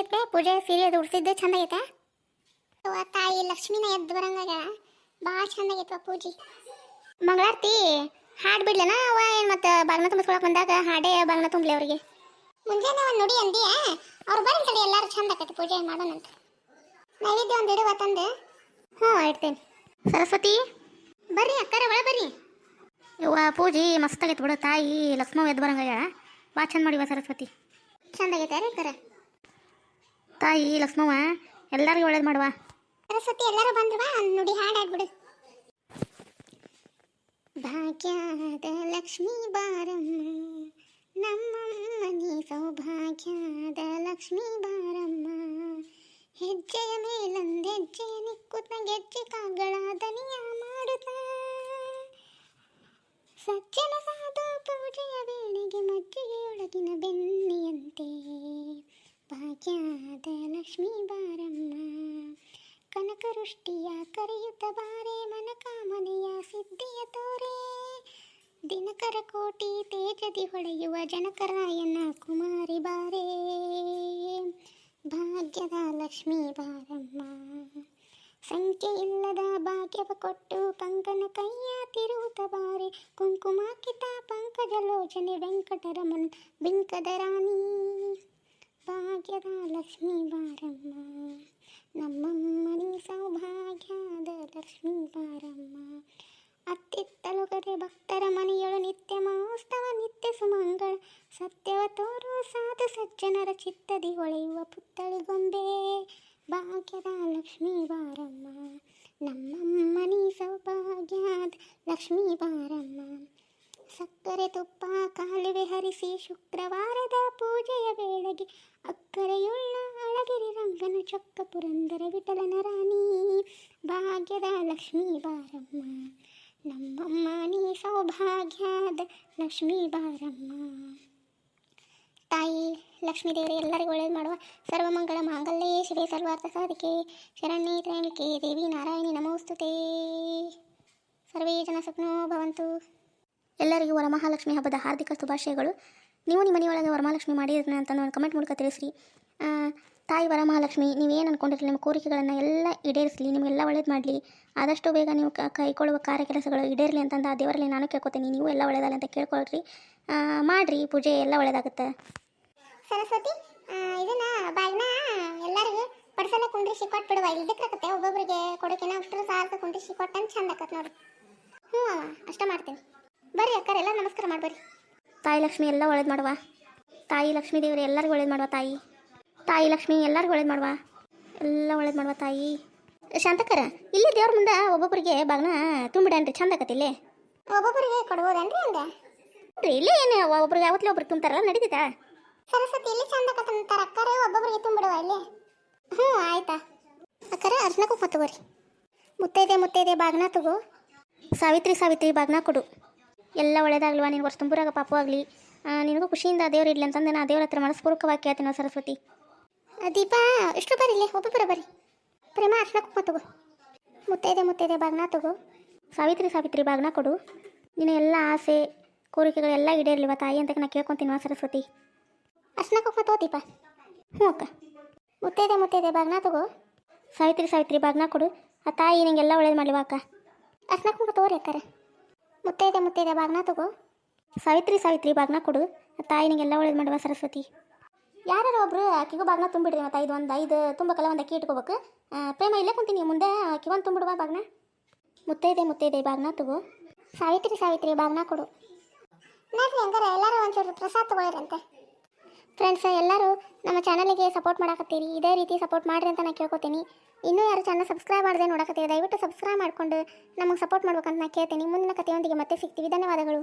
ಹೆಂಗಾಗೈತೆ ಪೂಜೆ ಸೀರೆ ಅದು ಉಡ್ಸಿದ್ದು ಚಂದ ಆಗೈತೆ ಅವ್ವ ತಾಯಿ ಲಕ್ಷ್ಮಿನ ಎದ್ದು ಬರಂಗಾಗ ಭಾಳ ಚಂದ ಆಗೈತೆ ಪೂಜೆ. ಮಂಗಳಾರತಿ, ಹಾಡು ಬಿಡ್ಲನ ಅವ ಏನು ಮತ್ತೆ ಬಾಗ್ನ ತುಂಬಿಸ್ಕೊಳಕ್ ಬಂದಾಗ ಹಾಡೇ ಬಾಗ್ನ ತುಂಬಲಿ ಅವ್ರಿಗೆ. ಮುಂಜಾನೆ ಒಂದು ನುಡಿ ಅಂದಿ ಅವ್ರು ಬರೀ ಕಡೆ ಎಲ್ಲರೂ ಚಂದ ಆಕೈತಿ ಪೂಜೆ ಮಾಡೋಣಂತ. ನೈವೇದ್ಯ ಒಂದು ಇಡುವ ತಂದೆ. ಹ್ಞೂ, ಇಡ್ತೇನೆ. ಸರಸ್ವತಿ, ಬರ್ರಿ ಅಕ್ಕಾರ ಒಳ ಬರ್ರಿ. ಇವ ಪೂಜೆ ಮಸ್ತ್ ಆಗೈತೆ ಬಿಡು. ತಾಯಿ ಲಕ್ಷ್ಮವ್ವ ಎದ್ದು ಬರಂಗ ಭಾಳ ಚಂದ ಮಾಡಿವ ಸರಸ್ವತಿ. ಚಂದ ರೀ ಕರ ತಾಯಿ ಲಕ್ಷ್ಮವ್ವ, ಎಲ್ಲರಿಗೂ ಒಳ್ಳೇದು ಮಾಡುವ. ಸರಸ್ವತಿ, ಎಲ್ಲರೂ ಬಂದ್ರವಾ ನುಡಿ ಹಾಡು ಹಾಡ್ಬಿಡು. ಭಾಗ್ಯದ ಲಕ್ಷ್ಮಿ ಬಾರಮ್ಮ, ನಮ್ಮಮ್ಮನಿ ಸೌಭಾಗ್ಯದ ಲಕ್ಷ್ಮಿ ಬಾರಮ್ಮ. ಹೆಜ್ಜೆಯ ಮೇಲೊಂದು ಹೆಜ್ಜೆಯ ನಿಕ್ಕುತ್ತ ಗೆಜ್ಜೆ ಕಾಗಳ ದನಿಯ ಮಾಡುತ್ತಾ. ಸಜ್ಜನ ಸಾಧು ಪೂಜೆಯ ವೇಳೆಗೆ ಮಜ್ಜಿಗೆಯೊಳಗಿನ ಬೆನ್ನೆಯಂತೆ ಲಕ್ಷ್ಮೀ ಬಾರಮ್ಮ. ಕನಕವೃಷ್ಟಿಯ ಕರೆಯುತ್ತ ಬಾರೆ ಮನಕಾಮನೆಯ ಸಿದ್ಧಿಯ ತೋರೆ. ದಿನಕರ ಕೋಟಿ ತೇಜದಿ ಹೊಳೆಯುವ ಜನಕರಾಯನ ಕುಮಾರಿ ಬಾರೆ. ಭಾಗ್ಯದ ಲಕ್ಷ್ಮೀ ಬಾರಮ್ಮ. ಸಂಖ್ಯೆ ಇಲ್ಲದ ಭಾಗ್ಯವ ಕೊಟ್ಟು ಕಂಕನ ಕೈಯ ತಿರುವುತ ಬಾರೆ. ಕುಂಕುಮಾಕಿತ ಪಂಕಜಲೋಚನೆ ವೆಂಕಟರಮನ್ ಬಿಂಕದ ರಾಣಿ. ಭಾಗ್ಯದ ಲಕ್ಷ್ಮೀ ಬಾರಮ್ಮ ನಮ್ಮಮ್ಮನಿ ಸೌಭಾಗ್ಯದ ಲಕ್ಷ್ಮೀ ಬಾರಮ್ಮ ಅತ್ತಿತ್ತಲುಗದೆ ಭಕ್ತರ ಮನೆಯೊಳು ನಿತ್ಯ ಮೋಸ್ತವ ನಿತ್ಯ ಸುಮಂಗಳ. ಸತ್ಯವ ತೋರು ಸಾಧು ಸಜ್ಜನರ ಚಿತ್ತದಿ ಹೊಳೆಯುವ ಪುತ್ತಳಿ ಗೊಂಬೆ. ಭಾಗ್ಯದ ಲಕ್ಷ್ಮೀ ಬಾರಮ್ಮ. ನಮ್ಮಮ್ಮನಿ ಸೌಭಾಗ್ಯದ ಲಕ್ಷ್ಮೀ ಬಾರಮ್ಮ. ಸಕ್ಕರೆ ತುಪ್ಪ ಕಾಲುವೆ ಹರಿಸಿ ಶುಕ್ರವಾರದ ಪೂಜೆಯ ವೇಳೆಗೆ ಅಕ್ಕರೆಯುಳ್ಳ ಅಳಗಿರಿ ರಂಗನ ಚೊಕ್ಕ ಪುರಂದರ ವಿಠಲನ ರಾಣಿ. ಭಾಗ್ಯದ ಲಕ್ಷ್ಮೀ ಬಾರಮ್ಮ. ನಮ್ಮಮ್ಮ ನೀ ಸೌಭಾಗ್ಯದ ಲಕ್ಷ್ಮೀ ಬಾರಮ್ಮ. ತಾಯಿ ಲಕ್ಷ್ಮೀ ಎಲ್ಲರಿಗೂ ಒಳ್ಳೇದು ಮಾಡುವ ಸರ್ವಮಂಗಳ ಮಾಂಗಲ್ಯೇ, ಶಿವೆ ಸರ್ವಾರ್ಥ ಸಾಧಿಕೆ. ಶರಣ್ಯೇ ತ್ರೈಂಬಿಕೆ ದೇವಿ ನಾರಾಯಣಿ, ನಮೋಸ್ತುತೇ. ಸರ್ವೇ ಜನ ಸುಖನೋ ಭವಂತು. ಎಲ್ಲರಿಗೂ ವರಮಹಾಲಕ್ಷ್ಮಿ ಹಬ್ಬದ ಹಾರ್ದಿಕ ಶುಭಾಶಯಗಳು. ನೀವು ನಿಮ್ಮ ಮನೆಯೊಳಗೆ ವರಮಹಾಲಕ್ಷ್ಮಿ ಮಾಡಿದ್ರೆ ಅಂತ ಒಂದು ಕಮೆಂಟ್ ಮೂಲಕ ತಿಳಿಸ್ರಿ. ತಾಯಿ ವರಮಹಾಲಕ್ಷ್ಮಿ ನೀವೇನು ಅಂದ್ಕೊಂಡಿರಲಿ ನಿಮ್ಮ ಕೋರಿಕೆಗಳನ್ನು ಎಲ್ಲ ಈಡೇರಿಸಲಿ, ನಿಮಗೆಲ್ಲ ಒಳ್ಳೇದು ಮಾಡಲಿ. ಆದಷ್ಟು ಬೇಗ ನೀವು ಕೈಕೊಳ್ಳುವ ಕಾರ್ಯ ಕೆಲಸಗಳು ಈಡೇರಲಿ ಅಂತಂದು ಆ ದೇವರಲ್ಲಿ ನಾನು ಕೇಳ್ಕೊತೀನಿ. ನೀವು ಎಲ್ಲ ಒಳ್ಳೇದಲ್ಲ ಅಂತ ಕೇಳ್ಕೊಳ್ರಿ. ಮಾಡಿರಿ, ಪೂಜೆ ಎಲ್ಲ ಒಳ್ಳೇದಾಗುತ್ತೆ. ಸರಸ್ವತಿ ಇದನ್ನ ಬಾಗಿನ ಎಲ್ಲರಿಗೂ ಪಡಿಸಲ ಕುಂಡ್ರಿಸಿ ಕೊಟ್ಬಿಡುವ ಇಲ್ದಕ್ಕಾಗತ್ತೆ ಒಬ್ಬೊಬ್ಬರಿಗೆ ಕೊಡೋಕೆನ ಅಷ್ಟು ಸಾಲದ ಕುಂಡ್ರಿಸಿ ಕೊಟ್ಟಂತ ಚಂದ ಆಕತ್ತೆ ನೋಡಿ ಹ್ಞೂ ಅಷ್ಟ ಮಾಡ್ತೀನಿ ಬರ್ರಿ ಅಕ್ಕರೆಲ್ಲ ನಮಸ್ಕಾರ ಮಾಡಿ ಬರ್ರಿ ತಾಯಿ ಲಕ್ಷ್ಮಿ ಎಲ್ಲ ಒಳ್ಳೇದು ಮಾಡುವ. ತಾಯಿ ಲಕ್ಷ್ಮೀ ದೇವರು ಎಲ್ಲರಿಗೂ ಒಳ್ಳೇದು ಮಾಡುವ ತಾಯಿ. ತಾಯಿ ಲಕ್ಷ್ಮಿ ಎಲ್ಲರಿಗೂ ಒಳ್ಳೇದು ಮಾಡುವ. ಎಲ್ಲ ಒಳ್ಳೇದು ಮಾಡುವ ತಾಯಿ. ಶಾಂತಕರ ಇಲ್ಲಿ ದೇವ್ರ ಮುಂದೆ ಒಬ್ಬೊಬ್ಬರಿಗೆ ಬಾಗ್ನ ತುಂಬಿಡನ್ರಿ. ಚಂದ ಆಕತಿಲ್ಲೇ ಒಬ್ಬೊಬ್ಬರಿಗೆ ಕೊಡ್ಬೋದೇನ್ರಿ ಹಂಗೆ? ರೀ ಇಲ್ಲೇ ಏನು ಒಬ್ರಿಗೆ ಯಾವತ್ತಲೇ ಒಬ್ಬರು ತುಂಬ್ತಾರಲ್ಲ ನಡೀತೈತಾ? ಸರಸ್ವತಿ ಇಲ್ಲಿ ಚಂದ ಅಂತಾರೆ. ಅಕ್ಕರೆ ಒಬ್ಬೊಬ್ಬರಿಗೆ ತುಂಬಿಡುವ ಇಲ್ಲಿ. ಹ್ಞೂ ಆಯ್ತಾ. ಅಕ್ಕರೆ ಅರ್ಶನಕ್ಕೂ ಕುಕ್ಮ ತಗೋರಿ. ಮುತ್ತೈದೆ ಮುತ್ತೈದೆ ಬಾಗ್ನ ತಗೋ. ಸಾವಿತ್ರಿ ಸಾವಿತ್ರಿ ಬಾಗ್ನ ಕೊಡು. ಎಲ್ಲ ಒಳ್ಳೇದಾಗ್ಲವ ನೀನು ವರ್ಷ ತುಂಬುರಾಗ ಪಾಪು ಆಗಲಿ. ನಿನಗೂ ಖುಷಿಯಿಂದ ದೇವ್ರು ಇರಲಿ ಅಂತಂದು ನಾ ದೇವ್ರ ಹತ್ರ ಮನಸ್ಪೂರ್ವಕವಾಗಿ ಕೇಳ್ತೀನಿ ಸರಸ್ವತಿ. ದೀಪಾ ಇಷ್ಟು ಬರ್ರಿ ಇಲ್ಲಿ ಒಬ್ಬೊಬ್ಬರ ಬರ್ರಿ. ಪ್ರೇಮ ಅರ್ಶನ ಕುಪ್ಪ ತಗೋ. ಮುತ್ತೈದೆ ಮುತ್ತೈದೆ ಬಾಗ್ನ ತಗೋ. ಸಾವಿತ್ರಿ ಸಾವಿತ್ರಿ ಬಾಗ್ನ ಕೊಡು. ನಿನ್ನ ಎಲ್ಲ ಆಸೆ ಕೋರಿಕೆಗಳೆಲ್ಲ ಈಡೇರ್ಲಿವ ತಾಯಿ ಅಂತ ನಾ ಕೇಳ್ಕೊತೀನಿ ಸರಸ್ವತಿ. ಅರ್ಶನ ಕುಪ್ಪ ತಗೋ ದೀಪ. ಹ್ಞೂ ಅಕ್ಕ. ಮುತ್ತೈದೆ ಮುತ್ತೈದೆ ಬಾಗ್ನ ತಗೋ. ಸಾವಿತ್ರಿ ಸಾವಿತ್ರಿ ಬಾಗ್ನ ಕೊಡು. ಆ ತಾಯಿ ನಿಂಗೆಲ್ಲ ಒಳ್ಳೇದು ಮಾಡ್ಲಿವ ಅಕ್ಕ. ಅರ್ಶನ ಕುಂಕ ತಗೋರಿ ಅಕ್ಕರೆ. ಮುತ್ತೈದೆ ಮುತ್ತೈದೆ ಬಾಗ್ನ ತಗೋ. ಸಾವಿತ್ರಿ ಸಾವಿತ್ರಿ ಬಾಗ್ನ ಕೊಡು. ತಾಯಿನಿಗೆಲ್ಲ ತಾಯಿ ನಿಂಗೆಲ್ಲ ಒಳ್ಳೇದು ಮಾಡುವ ಸರಸ್ವತಿ. ಯಾರು ಒಬ್ರು ಆಕಿಗೂ ಬಾಗ್ನ ತುಂಬಿಡ್ರಿ ಮತ್ತೆ ಇದು ಒಂದು, ಐದು ತುಂಬಕಲ್ಲ ಒಂದು ಅಕ್ಕಿ ಇಟ್ಕೋಬೇಕು. ಪ್ರೇಮ ಇಲ್ಲೇ ಕುಂತೀನಿ ಮುಂದೆ ಆಕಿ ಒಂದು ತುಂಬಿಡುವ ಬಾಗ್ನ ಮುತ್ತೈದೆ ಮುತ್ತೈದೆ ಬಾಗ್ನ ತಗೋ. ಸಾವಿತ್ರಿ ಸಾವಿತ್ರಿ ಬಾಗ್ನ ಕೊಡು. ನೋಡ್ರಿ ಹಂಗಾರೆ ಎಲ್ಲರೂ ಒಂಚೂರು ಪ್ರಸಾದ ತಗೊಳ್ಳಿರಂತೆ. ಫ್ರೆಂಡ್ಸ್ ಎಲ್ಲರೂ ನಮ್ಮ ಚಾನಲಿಗೆ ಸಪೋರ್ಟ್ ಮಾಡಾಕತ್ತೀರಿ, ಇದೇ ರೀತಿ ಸಪೋರ್ಟ್ ಮಾಡ್ರಿ ಅಂತ ನಾನು ಕೇಳ್ಕೊತೀನಿ. ಇನ್ನೂ ಯಾರು ಚಾನಲ್ ಸಬ್ಸ್ಕ್ರೈಬ್ ಮಾಡದೆ ನೋಡಕತ್ತೀರಿ, ದಯವಿಟ್ಟು ಸಬ್ಸ್ಕ್ರೈಬ್ ಮಾಡ್ಕೊಂಡು ನಮಗೆ ಸಪೋರ್ಟ್ ಮಾಡ್ಬೇಕಂತ ನಾನು ಕೇಳ್ತೀನಿ. ಮುಂದಿನ ಕಥೆಯೊಂದಿಗೆ ಮತ್ತೆ ಸಿಗ್ತೀವಿ. ಧನ್ಯವಾದಗಳು.